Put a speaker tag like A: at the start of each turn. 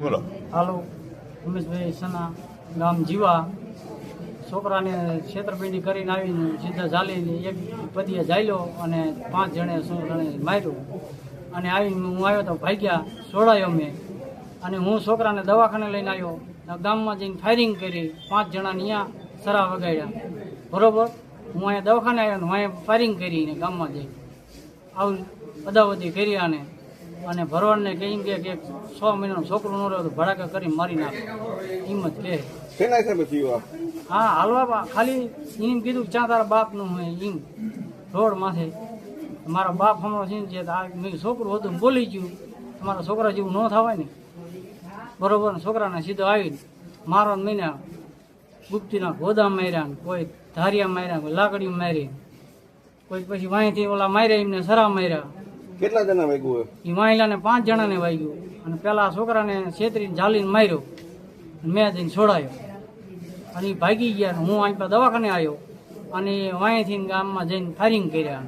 A: બોલો.
B: હાલો, ઉમેશભાઈ સના, ગામ જીવા. છોકરાને છેતરપિંડી કરીને આવીને સીધા ઝાલીને એક પતિએ ઝાલ્યો અને પાંચ જણે છોકરાને માર્યું. અને આવીને હું આવ્યો તો ભાગ્યા છોડાયો મેં અને હું છોકરાને દવાખાને લઈને આવ્યો. ગામમાં જઈને ફાયરિંગ કરી, પાંચ જણાને અહીંયા સરા વગાડ્યા. બરોબર? હું અહીંયા દવાખાને આવ્યો હું અહીંયા ફાયરિંગ કરીને ગામમાં જઈ. આવું અદાવતી કરી આને અને ભરવાડને કહી કે કે છ મહિનાનું છોકરું ન રહ્યો તો ભડાકા કરી મારી નાખે. હિંમત કે
C: શેના હિસાબે થયું
B: હા હાલવા ખાલી એમ કીધું કે ચા તારા બાપનું હોય એમ રોડ માથે મારા બાપ હમણાં છે છે તો આ મેં છોકરું હતું બોલી ગયું. તમારા છોકરા જેવું ન થવાય ને. બરોબર છોકરાને સીધો આવીને મારો મહિના ગુપ્તીના ગોદામ માર્યા કોઈ ધારિયા માર્યા કોઈ લાકડી મારી. કોઈ પછી વાંહીથી ઓલા માર્યા એમને સરા માર્યા.
C: કેટલા જણા વાગ્યું
B: એ મહિલાને પાંચ જણાને વાગ્યું. અને પેલા છોકરાને છેતરીને ઝાલીને માર્યો. મેં જઈને છોડાયો. અને ભાગી ગયા હું અહીં દવાખાને આવ્યો અને વાંયથી ગામમાં જઈને ફાયરિંગ કર્યા.